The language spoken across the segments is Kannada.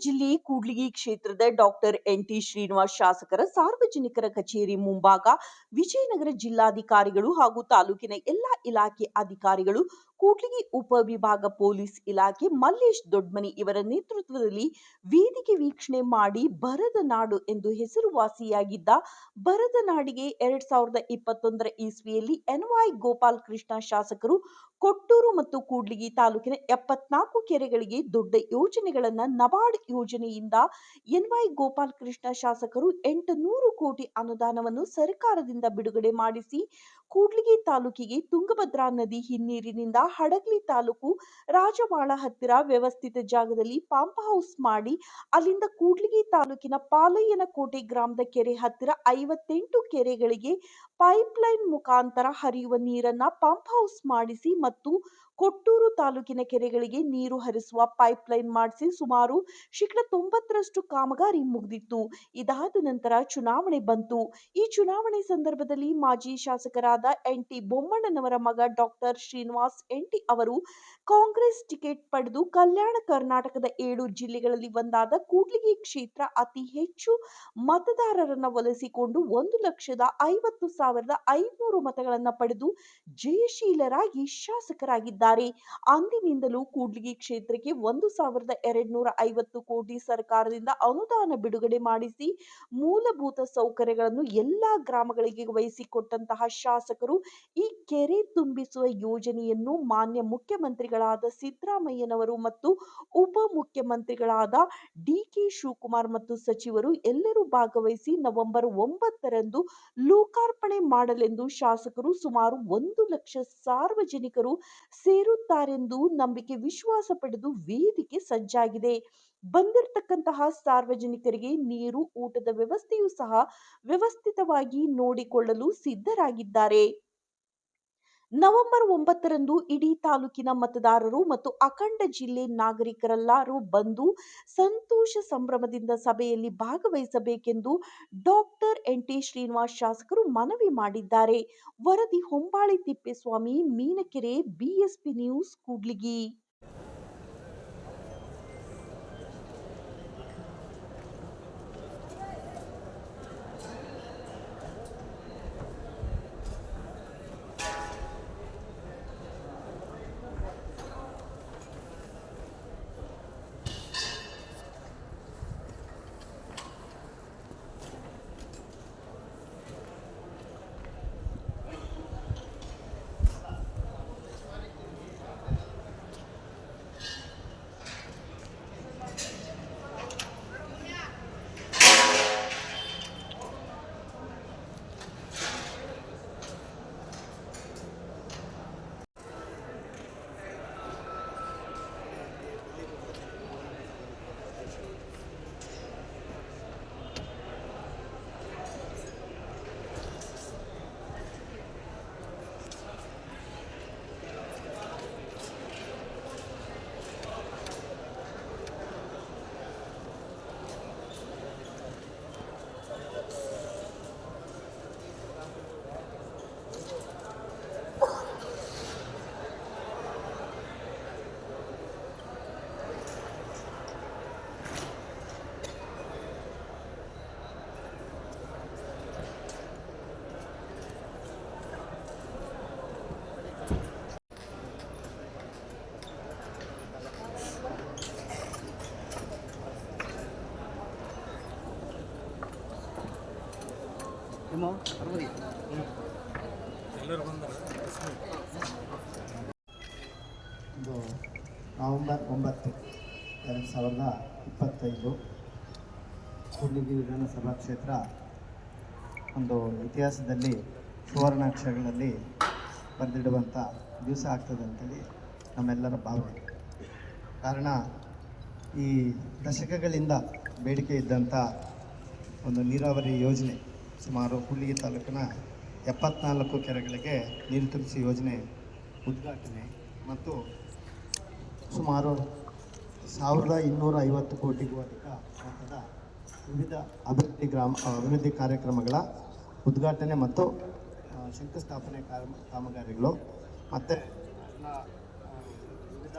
ಜಿಲ್ಲೆ ಕೂಡ್ಲಿಗಿ ಕ್ಷೇತ್ರದ ಡಾಕ್ಟರ್ ಎನ್ ಟಿ ಶ್ರೀನಿವಾಸ್ ಶಾಸಕರ ಸಾರ್ವಜನಿಕರ ಕಚೇರಿ ಮುಂಭಾಗ ವಿಜಯನಗರ ಜಿಲ್ಲಾಧಿಕಾರಿಗಳು ಹಾಗೂ ತಾಲೂಕಿನ ಎಲ್ಲಾ ಇಲಾಖೆ ಅಧಿಕಾರಿಗಳು ಕೂಡ್ಲಿಗಿ ಉಪವಿಭಾಗ ಪೊಲೀಸ್ ಇಲಾಖೆ ಮಲ್ಲೇಶ್ ದೊಡ್ಮನಿ ಇವರ ನೇತೃತ್ವದಲ್ಲಿ ವೇದಿಕೆ ವೀಕ್ಷಣೆ ಮಾಡಿ ಬರದ ನಾಡು ಎಂದು ಹೆಸರುವಾಸಿಯಾಗಿದ್ದ ಬರದ ನಾಡಿಗೆ ಎರಡ್ ಸಾವಿರದ ಇಪ್ಪತ್ತೊಂದರ ಇಸ್ವಿಯಲ್ಲಿ ಎನ್ವೈ ಗೋಪಾಲ್ ಕೃಷ್ಣ ಶಾಸಕರು ಕೊಟ್ಟೂರು ಮತ್ತು ಕೂಡ್ಲಿಗಿ ತಾಲೂಕಿನ ಎಪ್ಪತ್ನಾಲ್ಕು ಕೆರೆಗಳಿಗೆ ದೊಡ್ಡ ಯೋಜನೆಗಳನ್ನು ನಬಾರ್ಡ್ ಯೋಜನೆಯಿಂದ ಎನ್ವೈ ಗೋಪಾಲ್ ಕೃಷ್ಣ ಶಾಸಕರು ಎಂಟು ನೂರು ಕೋಟಿ ಅನುದಾನವನ್ನು ಸರ್ಕಾರದಿಂದ ಬಿಡುಗಡೆ ಮಾಡಿಸಿ ಕೂಡ್ಲಿಗಿ ತಾಲೂಕಿಗೆ ತುಂಗಭದ್ರಾ ನದಿ ಹಿನ್ನೀರಿನಿಂದ ಹಡಗ್ಲಿ ತಾಲೂಕು ರಾಜವಾಳ ಹತ್ತಿರ ವ್ಯವಸ್ಥಿತ ಜಾಗದಲ್ಲಿ ಪಂಪ್ ಹೌಸ್ ಮಾಡಿ ಅಲ್ಲಿಂದ ಕೂಡ್ಲಿಗಿ ತಾಲೂಕಿನ ಪಾಲಯ್ಯನ ಕೋಟೆ ಗ್ರಾಮದ ಕೆರೆ ಹತ್ತಿರ ಐವತ್ತೆಂಟು ಕೆರೆಗಳಿಗೆ ಪೈಪ್ಲೈನ್ ಮುಖಾಂತರ ಹರಿಯುವ ನೀರನ್ನ ಪಂಪ್ ಹೌಸ್ ಮಾಡಿಸಿ ಮತ್ತು ಕೊಟ್ಟೂರು ತಾಲೂಕಿನ ಕೆರೆಗಳಿಗೆ ನೀರು ಹರಿಸುವ ಪೈಪ್ಲೈನ್ ಮಾಡಿಸಿ ಸುಮಾರು ಶೇಕಡ ತೊಂಬತ್ತರಷ್ಟು ಕಾಮಗಾರಿ ಮುಗಿದಿತ್ತು. ಇದಾದ ನಂತರ ಚುನಾವಣೆ ಬಂತು. ಈ ಚುನಾವಣೆ ಸಂದರ್ಭದಲ್ಲಿ ಮಾಜಿ ಶಾಸಕರಾದ ಎನ್ ಟಿ ಬೊಮ್ಮಣ್ಣನವರ ಮಗ ಡಾಕ್ಟರ್ ಶ್ರೀನಿವಾಸ್ ಎಂಟಿ ಅವರು ಕಾಂಗ್ರೆಸ್ ಟಿಕೆಟ್ ಪಡೆದು ಕಲ್ಯಾಣ ಕರ್ನಾಟಕದ ಏಳು ಜಿಲ್ಲೆಗಳಲ್ಲಿ ಒಂದಾದ ಕೂಡ್ಲಿಗಿ ಕ್ಷೇತ್ರ ಅತಿ ಹೆಚ್ಚು ಮತದಾರರನ್ನ ಒಲಿಸಿಕೊಂಡು ಒಂದು ಲಕ್ಷದ ಐವತ್ತು ಸಾವಿರದ ಐನೂರು ಮತಗಳನ್ನು ಪಡೆದು ಜಯಶೀಲರಾಗಿ ಶಾಸಕರಾಗಿದ್ದಾರೆ. ಅಂದಿನಿಂದಲೂ ಕೂಡ್ಲಿಗಿ ಕ್ಷೇತ್ರಕ್ಕೆ ಒಂದು ಸಾವಿರದ ಎರಡ್ನೂರ ಐವತ್ತು ಕೋಟಿ ಸರ್ಕಾರದಿಂದ ಅನುದಾನ ಬಿಡುಗಡೆ ಮಾಡಿಸಿ, ಮೂಲಭೂತ ಸೌಕರ್ಯಗಳನ್ನು ಎಲ್ಲಾ ಗ್ರಾಮಗಳಿಗೆ ವಹಿಸಿಕೊಟ್ಟಂತಹ ಶಾಸಕರು ಈ ಕೆರೆ ತುಂಬಿಸುವ ಯೋಜನೆಯನ್ನು ಮಾನ್ಯ ಮುಖ್ಯಮಂತ್ರಿಗಳಾದ ಸಿದ್ದರಾಮಯ್ಯನವರು ಮತ್ತು ಉಪ ಮುಖ್ಯಮಂತ್ರಿಗಳಾದ ಡಿ ಕೆ ಶಿವಕುಮಾರ್ ಮತ್ತು ಸಚಿವರು ಎಲ್ಲರೂ ಭಾಗವಹಿಸಿ ನವೆಂಬರ್ ಒಂಬತ್ತರಂದು ಲೋಕಾರ್ಪಣೆ ಮಾಡಲೆಂದು ಶಾಸಕರು ಸುಮಾರು ಒಂದು ಲಕ್ಷ ಸಾರ್ವಜನಿಕರು ಸೇರುತ್ತಾರೆಂದು ನಂಬಿಕೆ ವಿಶ್ವಾಸ ಪಡೆದು ವೇದಿಕೆ ಸಜ್ಜಾಗಿದೆ. ಬಂದಿರತಕ್ಕಂತಹ ಸಾರ್ವಜನಿಕರಿಗೆ ನೀರು, ಊಟದ ವ್ಯವಸ್ಥೆಯೂ ಸಹ ವ್ಯವಸ್ಥಿತವಾಗಿ ನೋಡಿಕೊಳ್ಳಲು ಸಿದ್ಧರಾಗಿದ್ದಾರೆ. ನವೆಂಬರ್ ಒಂಬತ್ತರಂದು ಇಡೀ ತಾಲೂಕಿನ ಮತದಾರರು ಮತ್ತು ಅಖಂಡ ಜಿಲ್ಲೆ ನಾಗರಿಕರೆಲ್ಲರೂ ಬಂದು ಸಂತೋಷ ಸಂಭ್ರಮದಿಂದ ಸಭೆಯಲ್ಲಿ ಭಾಗವಹಿಸಬೇಕೆಂದು ಡಾಕ್ಟರ್ ಎನ್ ಟಿ ಶ್ರೀನಿವಾಸ್ ಶಾಸಕರು ಮನವಿ ಮಾಡಿದ್ದಾರೆ. ವರದಿ Hombali Thippeswamy, Meenakere BSP news, Kudligi. November ಒಂಬತ್ತು, ಎರಡು ಸಾವಿರದ ಇಪ್ಪತ್ತೈದು. ಕೂಡ್ಲಿಗಿ ವಿಧಾನಸಭಾ ಕ್ಷೇತ್ರ ಒಂದು ಇತಿಹಾಸದಲ್ಲಿ ಸುವರ್ಣಾಕ್ಷರಗಳಲ್ಲಿ ಬರೆದಿಡುವಂಥ ದಿವಸ ಆಗ್ತದೆ ಅಂತೇಳಿ ನಮ್ಮೆಲ್ಲರ ಭಾವನೆ. ಕಾರಣ, ಈ ದಶಕಗಳಿಂದ ಬೇಡಿಕೆ ಇದ್ದಂಥ ಒಂದು ನೀರಾವರಿ ಯೋಜನೆ ಸುಮಾರು ಕೂಡ್ಲಿಗಿ ತಾಲೂಕಿನ ಎಪ್ಪತ್ನಾಲ್ಕು ಕೆರೆಗಳಿಗೆ ನೀರು ತುಂಬಿಸಿ ಯೋಜನೆ ಉದ್ಘಾಟನೆ ಮತ್ತು ಸುಮಾರು ಸಾವಿರದ ಇನ್ನೂರ ಐವತ್ತು ಕೋಟಿಗೂ ಅಧಿಕ ಮೊತ್ತದ ವಿವಿಧ ಅಭಿವೃದ್ಧಿ ಗ್ರಾಮ ಅಭಿವೃದ್ಧಿ ಕಾರ್ಯಕ್ರಮಗಳ ಉದ್ಘಾಟನೆ ಮತ್ತು ಶಂಕುಸ್ಥಾಪನೆ ಕಾಮ ಕಾಮಗಾರಿಗಳು. ಮತ್ತು ವಿವಿಧ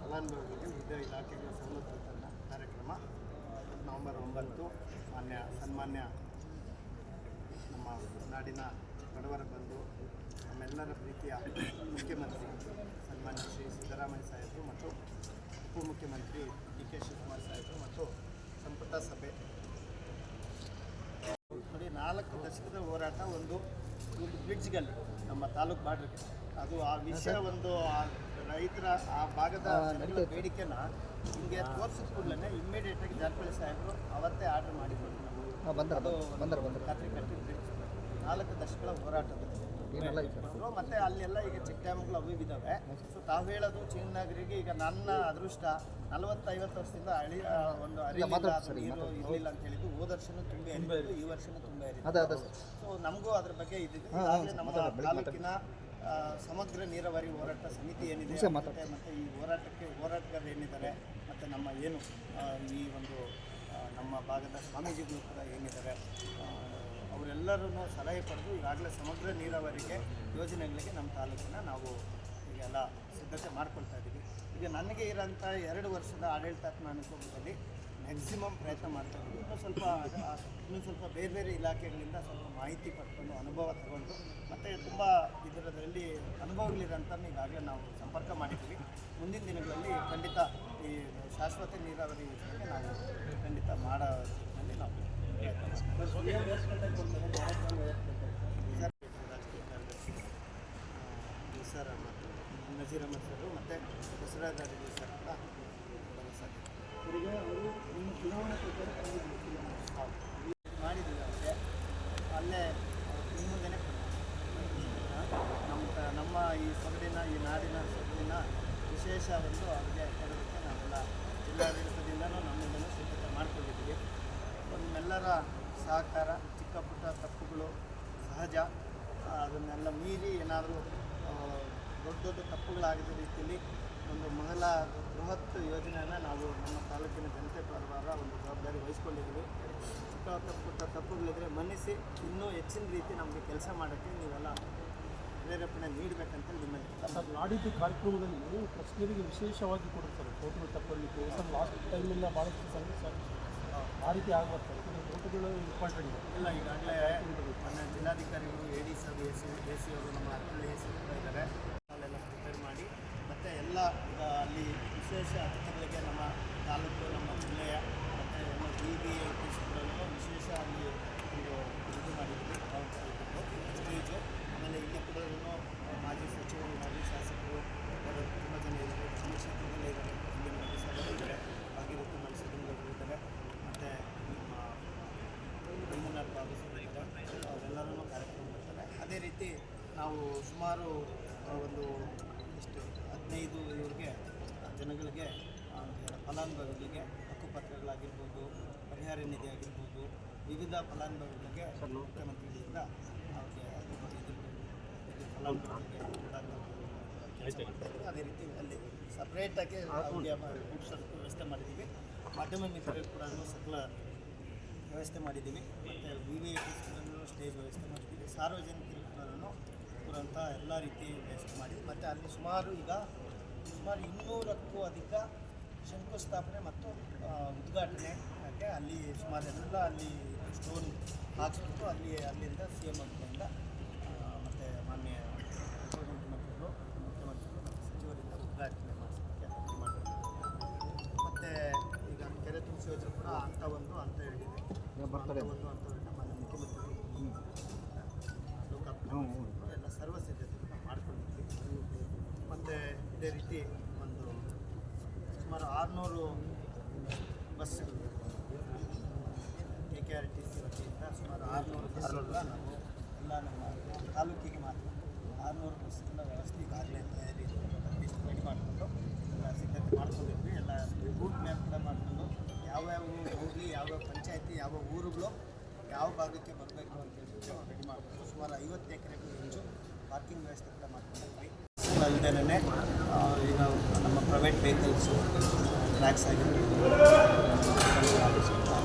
ಫಲಾನುಭವಿಗಳಿಗೆ ವಿವಿಧ ಇಲಾಖೆಗಳ ಸವಲತ್ತು ಕಾರ್ಯಕ್ರಮ. ನವೆಂಬರ್ ಒಂಬತ್ತು, ಮಾನ್ಯ, ಸನ್ಮಾನ್ಯ ನಮ್ಮ ನಾಡಿನ ಬಡವರ ಬಂಧು ನಮ್ಮೆಲ್ಲರ ಪ್ರೀತಿಯ ಮುಖ್ಯಮಂತ್ರಿ ಸನ್ಮಾನ್ಯ ಶ್ರೀ ಸಿದ್ದರಾಮಯ್ಯ ಸಾಹೇಬರು ಮತ್ತು ಉಪಮುಖ್ಯಮಂತ್ರಿ ಡಿ ಕೆ ಶಿವಕುಮಾರ್ ಸಾಹೇಬರು ಮತ್ತು ಸಂಪುಟ ಸಭೆ. ನೋಡಿ ನಾಲ್ಕು ದಶಕದ ಹೋರಾಟ ಒಂದು ಒಂದು ಬ್ರಿಡ್ಜ್ಗಲ್ಲಿ ನಮ್ಮ ತಾಲೂಕು ಬಾರ್ಡ್ರಿಗೆ ಅದು ಆ ವಿಷಯ ಒಂದು ಆ ರೈತರ ಆ ಭಾಗದ ಬೇಡಿಕೆನ ಹಿಂಗೆ ತೋರಿಸಿದ ಕೂಡಲೇ ಇಮ್ಮಿಡಿಯೇಟಾಗಿ ಜಾರಕಿಹೊಳಿ ಸಾಹೇಬರು ಅವತ್ತೇ ಆರ್ಡರ್ ಮಾಡಿಕೊಂಡು ನಾವು ಅದು ಕಟ್ಟಿ ನಾಲ್ಕು ದಶಕಗಳ ಹೋರಾಟದಲ್ಲಿ. ಮತ್ತೆ ಅಲ್ಲೆಲ್ಲ ಈಗ ಚಿಕ್ಕ ಡ್ಯಾಮ್ಗಳು ಅವು ಇದ್ದಾವೆ ಇದಾವೆ ಸೊ ತಾವು ಹೇಳೋದು ಚೀನಾಗರಿಗೆ ಈಗ ನನ್ನ ಅದೃಷ್ಟ ನಲವತ್ತೈವತ್ತು ವರ್ಷದಿಂದ ಹಳಿ ಒಂದು ನೀರು ಇರಲಿಲ್ಲ ಅಂತ ಹೇಳಿದ್ದು ಹೋದ ವರ್ಷನೂ ತುಂಬ ಇರಲಿಲ್ಲ ಈ ವರ್ಷನೂ ತುಂಬ ಇರಲಿಲ್ಲ ಸೊ ನಮಗೂ ಅದ್ರ ಬಗ್ಗೆ ಇದ್ದಿದ್ದು ನಮ್ಮ ತಾಲೂಕಿನ ಸಮಗ್ರ ನೀರಾವರಿ ಹೋರಾಟ ಸಮಿತಿ ಏನಿದೆ ಮತ್ತೆ ಮತ್ತೆ ಈ ಹೋರಾಟಕ್ಕೆ ಹೋರಾಟಗಾರರು ಏನಿದ್ದಾರೆ ಮತ್ತೆ ನಮ್ಮ ಏನು ಈ ಒಂದು ನಮ್ಮ ಭಾಗದ ಸ್ವಾಮೀಜಿಗಳು ಕೂಡ ಏನಿದ್ದಾರೆ ಅವರೆಲ್ಲರೂ ಸಲಹೆ ಪಡೆದು ಈಗಾಗಲೇ ಸಮಗ್ರ ನೀರಾವರಿಗೆ ಯೋಜನೆಗಳಿಗೆ ನಮ್ಮ ತಾಲೂಕಿನ ನಾವು ಈಗೆಲ್ಲ ಸಿದ್ಧತೆ ಮಾಡ್ಕೊಳ್ತಾ ಇದ್ದೀವಿ. ಈಗ ನನಗೆ ಇರೋಂಥ ಎರಡು ವರ್ಷದ ಆಡಳಿತಾತ್ಮ ಅನುಭವದಲ್ಲಿ ಮ್ಯಾಕ್ಸಿಮಮ್ ಪ್ರಯತ್ನ ಮಾಡ್ತಾ ಇದ್ದೀವಿ. ಇನ್ನೂ ಸ್ವಲ್ಪ ಇನ್ನೂ ಸ್ವಲ್ಪ ಬೇರೆ ಬೇರೆ ಇಲಾಖೆಗಳಿಂದ ಸ್ವಲ್ಪ ಮಾಹಿತಿ ಪಡ್ಕೊಂಡು, ಅನುಭವ ತಗೊಂಡು, ಮತ್ತು ತುಂಬ ಇದರಲ್ಲಿ ಅನುಭವಗಳಿರೋಂಥ ಈಗಾಗಲೇ ನಾವು ಸಂಪರ್ಕ ಮಾಡಿದ್ದೀವಿ. ಮುಂದಿನ ದಿನಗಳಲ್ಲಿ ಖಂಡಿತ ಈ ಶಾಶ್ವತ ನೀರಾವರಿ ಯೋಜನೆಗೆ ನಾವು ಖಂಡಿತ ಮಾಡೋದ್ರಲ್ಲಿ ನಾವು ಪ್ರಯತ್ನ ಅಹಮದ್ ನಜೀರ್ ಅಹಮದ್ ಸರ್ ಮತ್ತು ದಸರಾದ ಸರ್ ಕೂಡ ಬರೋ ಸಾಧ್ಯತೆ ಮಾಡಿದ್ದೀವಿ ಅವರಿಗೆ ಅಲ್ಲೇ ನಿಮ್ಮ ಮುಂದೆನೇ ನಮ್ಮ ನಮ್ಮ ಈ ಸೊಗಡಿನ ಈ ನಾಡಿನ ಸೊಗಡಿನ ವಿಶೇಷ ಒಂದು ಅವರಿಗೆ ಕೊಡೋದಕ್ಕೆ ನಾವೆಲ್ಲ ಜಿಲ್ಲಾಡಳಿತದಿಂದನೂ ನಮ್ಮಿಂದನೂ ಸಿದ್ಧತೆ ಮಾಡ್ಕೊಂಡಿದ್ದೀವಿ. ನಮ್ಮೆಲ್ಲರ ಸಹಕಾರ, ಚಿಕ್ಕ ಪುಟ್ಟ ತಪ್ಪುಗಳು ಸಹಜ. ಅದನ್ನೆಲ್ಲ ಮೀರಿ ಏನಾದರೂ ದೊಡ್ಡ ದೊಡ್ಡ ತಪ್ಪುಗಳಾಗದ ರೀತಿಯಲ್ಲಿ ಒಂದು ಮೊದಲ ಬೃಹತ್ ಯೋಜನೆಯನ್ನು ನಾವು ನಮ್ಮ ತಾಲೂಕಿನ ಜನತೆ ಪರವಾರ ಒಂದು ಜವಾಬ್ದಾರಿ ವಹಿಸ್ಕೊಂಡಿದ್ದೀವಿ. ಚಿಕ್ಕ ಪುಟ್ಟ ತಪ್ಪುಗಳಿದ್ರೆ ಮನ್ನಿಸಿ, ಇನ್ನೂ ಹೆಚ್ಚಿನ ರೀತಿ ನಮಗೆ ಕೆಲಸ ಮಾಡೋಕ್ಕೆ ನೀವೆಲ್ಲ ಪ್ರೇರೇಪಣೆ ನೀಡಬೇಕಂತ ನಿಮ್ಮಲ್ಲಿ ಸರ್, ನಾಡಿದ್ದು ಕಾರ್ಯಕ್ರಮದಲ್ಲಿ ಪ್ರಶ್ನೆಗಳಿಗೆ ವಿಶೇಷವಾಗಿ ಕೊಡುತ್ತಾರೆ ಫೋಟೋ ತಪ್ಪಲ್ಲಿ ಸರ್ ಲಾಸ್ಟ್ ಟೈಮೆಲ್ಲ ಭಾಳಷ್ಟು ಸರ್. ಆ ರೀತಿ ಸರ್ ಫೋಟೋಗಳು ಇಂಪಾರ್ಟೆಂಟ್ ಇದೆ ಇಲ್ಲ, ಈಗಾಗಲೇ ಮೊನ್ನೆ ಜಿಲ್ಲಾಧಿಕಾರಿಗಳು A D sir A C A C ಅವರು ನಮ್ಮ ಹತ್ತಿರ ಎ ಸಿ ಇದ್ದಾರೆ. ಅಲ್ಲೆಲ್ಲ ಪ್ರಿಪೇರ್ ಮಾಡಿ, ಮತ್ತು ಎಲ್ಲ ಅಲ್ಲಿ ವಿಶೇಷ ಅತಿಥಿಗಳಿಗೆ ನಮ್ಮ ತಾಲೂಕು, ನಮ್ಮ ಜಿಲ್ಲೆಯ, ಮತ್ತು ನಮ್ಮ ಬಿ ಬಿ ಎ ಕೂಡ ವಿಶೇಷ ಅಲ್ಲಿ ಒಂದು ಇದು ಮಾಡಿದ್ವಿ ಸ್ಟೇಜು. ಆಮೇಲೆ ಇಲ್ಲಿ ಕೂಡ ಮಾಜಿ ಸಚಿವರು, ಮಾಜಿ ಶಾಸಕರು ತುಂಬ ಜನ ಇದ್ದಾರೆ. ನಮ್ಮ ಕ್ಷೇತ್ರದಲ್ಲೇ ಇದ್ದಾರೆ. ಇಲ್ಲಿ ಇದ್ದಾರೆ ಭಾಗೀರಥಿ ಮನಸ್ಸಿಗಳು ಇದ್ದಾರೆ ಮತ್ತು ನಮ್ಮ ಮಂಜುನಾಥ್ ಬಾಬು ಸರ್ ಇದ್ದಾರೆ ಅವರೆಲ್ಲರೂ ಕಾರ್ಯಕ್ರಮ ಮಾಡ್ತಾರೆ ಅದೇ ರೀತಿ ನಾವು ಸುಮಾರು ಒಂದು ಎಷ್ಟು, ಹದಿನೈದು ಇವರಿಗೆ, ಜನಗಳಿಗೆ ಫಲಾನುಭವಿಗಳಿಗೆ ಹಕ್ಕುಪತ್ರಗಳಾಗಿರ್ಬೋದು, ಪರಿಹಾರ ನಿಧಿ ಆಗಿರ್ಬೋದು, ವಿವಿಧ ಫಲಾನುಭವಿಗಳಿಗೆ ಮುಖ್ಯಮಂತ್ರಿಗಳಿಂದ ಅವ್ರಿಗೆ ಫಲಾನುಭವಿಗಳಿಗೆ ಅದೇ ರೀತಿ ಅಲ್ಲಿ ಸಪ್ರೇಟಾಗಿ ಅವ್ರಿಗೆ ವ್ಯವಸ್ಥೆ ಮಾಡಿದ್ದೀವಿ. ಮಾಧ್ಯಮ ಮಿತ್ರರು ಕೂಡ ಸಕಲ ವ್ಯವಸ್ಥೆ ಮಾಡಿದ್ದೀವಿ. ಮತ್ತು ವಿ ಸ್ಟೇಜ್ ವ್ಯವಸ್ಥೆ ಮಾಡಿದ್ದೀವಿ. ಸಾರ್ವಜನಿಕರಿಗೂ ಬರುವಂಥ ಎಲ್ಲ ರೀತಿ ವೇಸ್ಟ್ ಮಾಡಿ ಮತ್ತು ಅಲ್ಲಿ ಸುಮಾರು ಈಗ ಸುಮಾರು ಇನ್ನೂರಕ್ಕೂ ಅಧಿಕ ಶಂಕುಸ್ಥಾಪನೆ ಮತ್ತು ಉದ್ಘಾಟನೆ ಯಾಕೆ ಅಲ್ಲಿ ಸುಮಾರು ಎಲ್ಲ ಅಲ್ಲಿ ಸ್ಟೋನ್ ಹಾಕ್ಸ್ಬಿಟ್ಟು ಅಲ್ಲಿ ಅಲ್ಲಿಂದ ಸಿ ಎಂ ಅವರಿಂದ ಮತ್ತು ಮಾನ್ಯ ಉಪಮುಖ್ಯಮಂತ್ರಿಗಳು ಮುಖ್ಯಮಂತ್ರಿಗಳು ಮತ್ತು ಸಚಿವರಿಂದ ಉದ್ಘಾಟನೆ ಮಾಡಿಸೋದಕ್ಕೆ ಮತ್ತು ಈಗ ಕೆರೆ ತುಂಬಿಸಿ ಯೋಜನೆ ಕೂಡ ಅಂತ ಒಂದು ಅಂತ ಹೇಳಿದೆ. ಒಂದು ಹಂತ ಎರಡನ್ನ ಮಾನ್ಯ ಮುಖ್ಯಮಂತ್ರಿಗಳು ಲೋಕಾರ್ಪಣೆ ಎಲ್ಲ ಸರ್ವ ಸಿದ್ಧತೆಗಳನ್ನ ಮಾಡ್ಕೊಂಡಿದ್ವಿ ಇದೇ ರೀತಿ ಒಂದು ಸುಮಾರು ಆರುನೂರು ಬಸ್ಸುಗಳು K K R T C ವತಿಯಿಂದ ಸುಮಾರು ಆರುನೂರು ಬಸ್ಸುಗಳ ನಾವು ಎಲ್ಲ ನಮ್ಮ ತಾಲೂಕಿಗೆ ಮಾತ್ರ ಆರುನೂರು ಬಸ್ಗಳ ವ್ಯವಸ್ಥೆ ಈಗಾಗಲೇ ತಯಾರಿ ರೆಡಿ ಮಾಡಿಕೊಂಡು ಎಲ್ಲ ಸಿದ್ಧತೆ ಮಾಡ್ಕೊಂಡಿದ್ವಿ. ಎಲ್ಲ ರೂಟ್ ಮ್ಯಾಪ್ ಕೂಡ ಮಾಡಿಕೊಂಡು ಯಾವ್ಯಾವ ಹೋಗಲಿ, ಯಾವ್ಯಾವ ಪಂಚಾಯತಿ, ಯಾವ ಊರುಗಳು, ಯಾವ ಭಾಗಕ್ಕೆ ಬರಬೇಕು ಅಂತ ಹೇಳ್ಬಿಟ್ಟು ರೆಡಿ ಮಾಡಿಕೊಂಡು ಸುಮಾರು ಐವತ್ತು ಎಕರೆಗೂ ಹೆಚ್ಚು ಪಾರ್ಕಿಂಗ್ ವ್ಯವಸ್ಥೆ ಕೂಡ ಮಾಡ್ಕೊಂಡಿದ್ವಿ. ಅಲ್ಲದೇ ಈಗ ನಮ್ಮ ಪ್ರೈವೇಟ್ ವೆಹಿಕಲ್ಸು ಟ್ರ್ಯಾಕ್ಸ್ ಆಗಿರ್ಬೋದು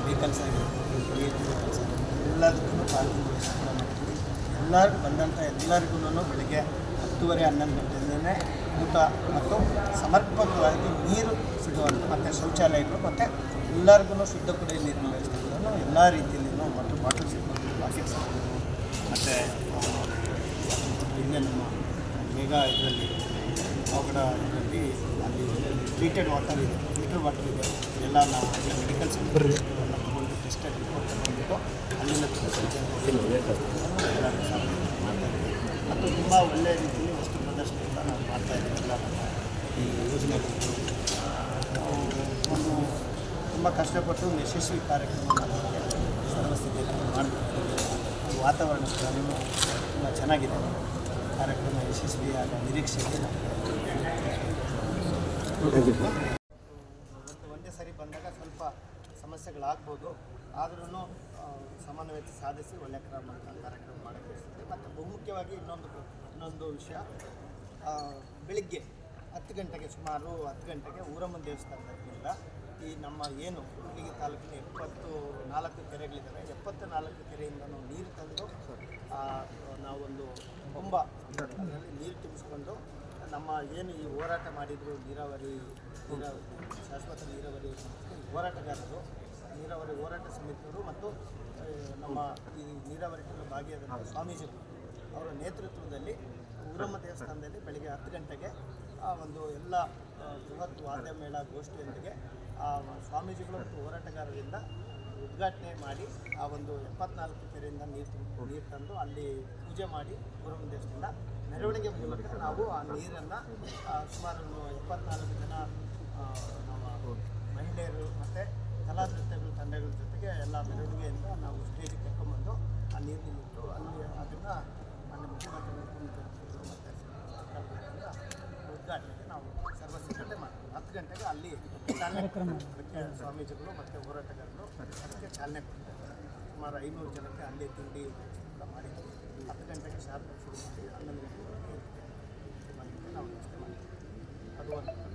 ವೆಹಿಕಲ್ಸ್ ಆಗಿರ್ಬೋದು ವೆಹಿಕಲ್ಸ್ ಎಲ್ಲದಕ್ಕೂ ಪಾರ್ಕಿಂಗ್ ವ್ಯವಸ್ಥೆ ಮಾಡ್ತೀವಿ. ಎಲ್ಲರೂ ಬಂದಂಥ ಎಲ್ಲರಿಗೂ ಬೆಳಗ್ಗೆ ಹತ್ತುವರೆ, ಹನ್ನೊಂದು ಗಂಟೆಯಿಂದಲೇ ಊಟ ಮತ್ತು ಸಮರ್ಪಕವಾಗಿ ನೀರು ಸಿಗುವಂಥ ಮತ್ತು ಶೌಚಾಲಯಗಳು ಮತ್ತು ಎಲ್ಲರಿಗೂ ಶುದ್ಧ ಕುಡಿಯುವ ನೀರಿನ ವ್ಯವಸ್ಥೆಗಳನ್ನು ಎಲ್ಲ ರೀತಿಯಲ್ಲಿಯೂ ಮತ್ತು ಬಾಟಲ್ ಸಿಗ್ಬೋದು ಬಾಕಿ ಸಿಗ್ಬೋದು, ಮತ್ತು ಇಲ್ಲೇ ನಮ್ಮ ಮೇಘ ಇದರಲ್ಲಿ ಅವಗಡ ಇದರಲ್ಲಿ ಅಲ್ಲಿ ಟ್ರೀಟೆಡ್ ವಾಟರ್ ಇದೆ ಫಿಲ್ಟರ್ ವಾಟರ್ ಇದೆ. ಎಲ್ಲ ನಾವು ಮೆಡಿಕಲ್ ಸೆಂಟರ್ ತಗೊಂಡು ಟೆಸ್ಟ್ ರಿಪೋರ್ಟ್ ತಗೊಂಡ್ಬಿಟ್ಟು ಅಲ್ಲಿಂದ ಮತ್ತು ತುಂಬ ಒಳ್ಳೆಯ ರೀತಿಯಲ್ಲಿ ವಸ್ತು ಪ್ರದರ್ಶನ ಕೂಡ ನಾವು ಮಾಡ್ತಾ ಇದ್ದೀವಿ ಎಲ್ಲ ನಮ್ಮ ಈ ಯೋಜನೆಗಳು. ನಾವು ಒಂದು ತುಂಬ ಕಷ್ಟಪಟ್ಟು ಒಂದು ಯಶಸ್ವಿ ಕಾರ್ಯಕ್ರಮ ಸರ್ವಸ್ಥಿತಿಯಲ್ಲಿ ಮಾಡಬೇಕು ವಾತಾವರಣ ಕೂಡ ತುಂಬ ಚೆನ್ನಾಗಿದೆ. ಕಾರ್ಯಕ್ರಮ ಯಶಸ್ವಿಯಾದ ನಿರೀಕ್ಷೆ ಇದೆ ಒಂದು ಸರಿ ಬಂದಾಗ ಸ್ವಲ್ಪ ಸಮಸ್ಯೆಗಳಾಗ್ಬೋದು. ಆದ್ರೂ ಸಮನ್ವಯತೆ ಸಾಧಿಸಿ ಒಳ್ಳೆಯ ಕ್ರಮ ಕಾರ್ಯಕ್ರಮ ಮಾಡೋಕ್ಕೆ ಮತ್ತು ಬಹುಮುಖ್ಯವಾಗಿ ಇನ್ನೊಂದು ಇನ್ನೊಂದು ವಿಷಯ ಬೆಳಿಗ್ಗೆ ಹತ್ತು ಗಂಟೆಗೆ ಸುಮಾರು ಹತ್ತು ಗಂಟೆಗೆ ಊರಮ್ಮನ ದೇವಸ್ಥಾನದಿಂದ ಈ ನಮ್ಮ ಏನು ಕೂಡಲಿಗೆ ತಾಲೂಕಿನ ಎಪ್ಪತ್ತು ನಾಲ್ಕು ಕೆರೆಗಳಿದ್ದಾವೆ, ಎಪ್ಪತ್ತು ನಾಲ್ಕು ಕೆರೆಯಿಂದ ನಾವು ನೀರು ತಂದು ನಾವೊಂದು ಬೊಂಬ ಅದರಲ್ಲಿ ನೀರು ತುಂಬಿಸ್ಕೊಂಡು ನಮ್ಮ ಏನು ಈ ಹೋರಾಟ ಮಾಡಿದ್ರು ನೀರಾವರಿ ನೀರಾವರಿ ಶಾಶ್ವತ ನೀರಾವರಿ ಹೋರಾಟಗಾರರು, ನೀರಾವರಿ ಹೋರಾಟ ಸಮಿತಿಯವರು ಮತ್ತು ನಮ್ಮ ಈ ನೀರಾವರಿ ಭಾಗಿಯಾದ ಸ್ವಾಮೀಜಿಗಳು. ಅವರ ನೇತೃತ್ವದಲ್ಲಿ ಊರಮ್ಮ ದೇವಸ್ಥಾನದಲ್ಲಿ ಬೆಳಗ್ಗೆ ಹತ್ತು ಗಂಟೆಗೆ ಆ ಒಂದು ಎಲ್ಲ ಬೃಹತ್ ವಾದ್ಯ ಮೇಳ ಗೋಷ್ಠಿಯೊಂದಿಗೆ ಸ್ವಾಮೀಜಿಗಳು ಮತ್ತು ಹೋರಾಟಗಾರರಿಂದ ಉದ್ಘಾಟನೆ ಮಾಡಿ ಆ ಒಂದು ಎಪ್ಪತ್ನಾಲ್ಕು ಕೆರೆಯಿಂದ ನೀರು ತುಂಬ ನೀರು ತಂದು ಅಲ್ಲಿ ಪೂಜೆ ಮಾಡಿ ಗುರುವಿನ ದೇವಸ್ಥಾನ ಮೆರವಣಿಗೆ ಮೂಲಕ ನಾವು ಆ ನೀರನ್ನು ಸುಮಾರು ಎಪ್ಪತ್ನಾಲ್ಕು ಜನ ಆ, ನಮ್ಮ ಮಹಿಳೆಯರು ಮತ್ತು ಕಲಾ ತಂಡಗಳ ಜೊತೆಗೆ ಎಲ್ಲ ಮೆರವಣಿಗೆಯಿಂದ ನಾವು ಸ್ಟೇಜಿಗೆ ಕರ್ಕೊಂಬಂದು ಆ ನೀರಿನಲ್ಲಿಟ್ಟು ಅಲ್ಲಿ ಅದನ್ನು ಹತ್ತು ಗಂಟೆಗೆ ಅಲ್ಲಿ ಚಾಲನೆ ಅದಕ್ಕೆ ಸ್ವಾಮೀಜಿಗಳು ಮತ್ತು ಹೋರಾಟಗಾರರು ಅದಕ್ಕೆ ಚಾಲನೆ ಕೊಡ್ತಾರೆ. ಸುಮಾರು ಐನೂರು ಜನಕ್ಕೆ ಅಲ್ಲಿ ತಿಂಡಿ ಕೂಡ ಮಾಡಿ ಹತ್ತು ಗಂಟೆಗೆ ಶಾರ್ಪ್ ಶುರು ಮಾಡಿ ಹನ್ನೊಂದು ಗಂಟೆಗೆ ನಾವು ವ್ಯವಸ್ಥೆ ಮಾಡಿದ್ವಿ ಅದು ಒಂದು.